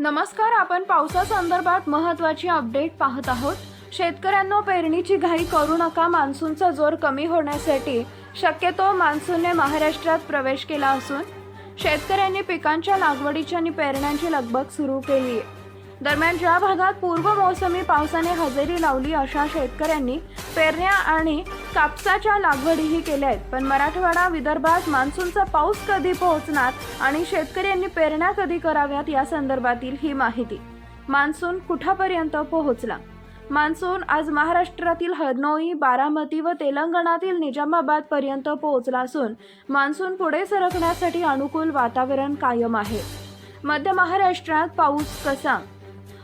नमस्कार आपण पावसासंदर्भात महत्त्वाची अपडेट पाहत आहोत. शेतकऱ्यांना पेरणीची घाई करू नका. मान्सूनचा जोर कमी होण्यासाठी शक्यतो मान्सूनने महाराष्ट्रात प्रवेश केला असून शेतकऱ्यांनी पिकांच्या लागवडीची आणि पेरण्यांची लगबग सुरू केली आहे दरम्यान ज्या भागात पूर्व मोसमी पावसाने हजेरी लावली अशा शेतकऱ्यांनी पेरण्या आणि कापसाच्या लागवडीही केल्या आहेत. पण मराठवाडा विदर्भात मान्सूनचा पाऊस कधी पोहोचणार आणि शेतकऱ्यांनी पेरण्या कधी कराव्यात या संदर्भातील ही माहिती. मान्सून कुठापर्यंत पोहोचला? मान्सून आज महाराष्ट्रातील हरनोई बारामती व तेलंगणातील निजामाबाद पर्यंत पोहोचला असून मान्सून पुढे सरकण्यासाठी अनुकूल वातावरण कायम आहे. मध्य महाराष्ट्रात पाऊस कसा?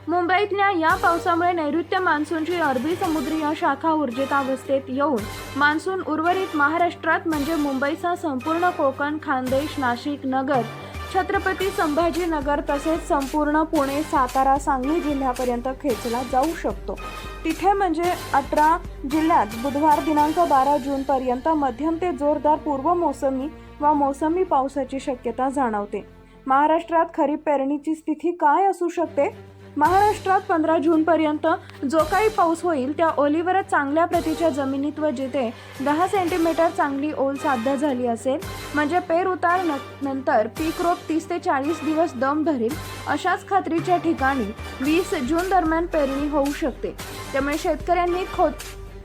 मुंबईतल्या या पावसामुळे नैऋत्य मान्सूनची अरबी समुद्रीय शाखा ऊर्जित अवस्थेत येऊन मान्सून उर्वरित महाराष्ट्रात म्हणजे मुंबईचा संपूर्ण कोकण खानदेश नाशिक नगर छत्रपती संभाजीनगर तसेच संपूर्ण पुणे सातारा सांगली जिल्ह्यापर्यंत खेचला जाऊ शकतो. तिथे म्हणजे अठरा जिल्ह्यात बुधवार दिनांक बारा जूनपर्यंत मध्यम ते जोरदार पूर्व मोसमी वा मोसमी पावसाची शक्यता जाणवते. महाराष्ट्रात खरीप पेरणीची स्थिती काय असू शकते? महाराष्ट्रात पंधरा जूनपर्यंत जो काही पाऊस होईल त्या ओलीवरच चांगल्या प्रतीच्या जमिनीत व जिथे दहा सेंटीमीटर चांगली ओल साध्य झाली असेल म्हणजे पेर उतार न- नंतर पीक रोप तीस ते चाळीस दिवस दम धरेल अशाच खात्रीच्या ठिकाणी वीस जून दरम्यान पेरणी होऊ शकते. त्यामुळे शेतकऱ्यांनी खो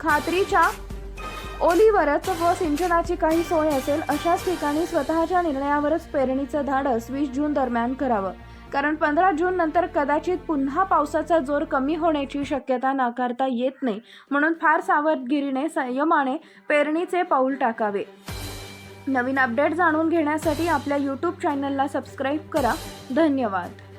खात्रीच्या ओलीवरच व सिंचनाची काही सोय असेल अशाच ठिकाणी स्वतःच्या निर्णयावरच पेरणीचं धाडस वीस जून दरम्यान करावं. कारण पंधरा जून नंतर कदाचित पुन्हा पावसाचा जोर कमी होण्याची शक्यता नाकारता येत नाही म्हणून फार सावधगिरीने संयमाने पेरणीचे पाऊल टाकावे. नवीन अपडेट जाणून घेण्यासाठी आपल्या यूट्यूब चॅनलला सबस्क्राईब करा. धन्यवाद.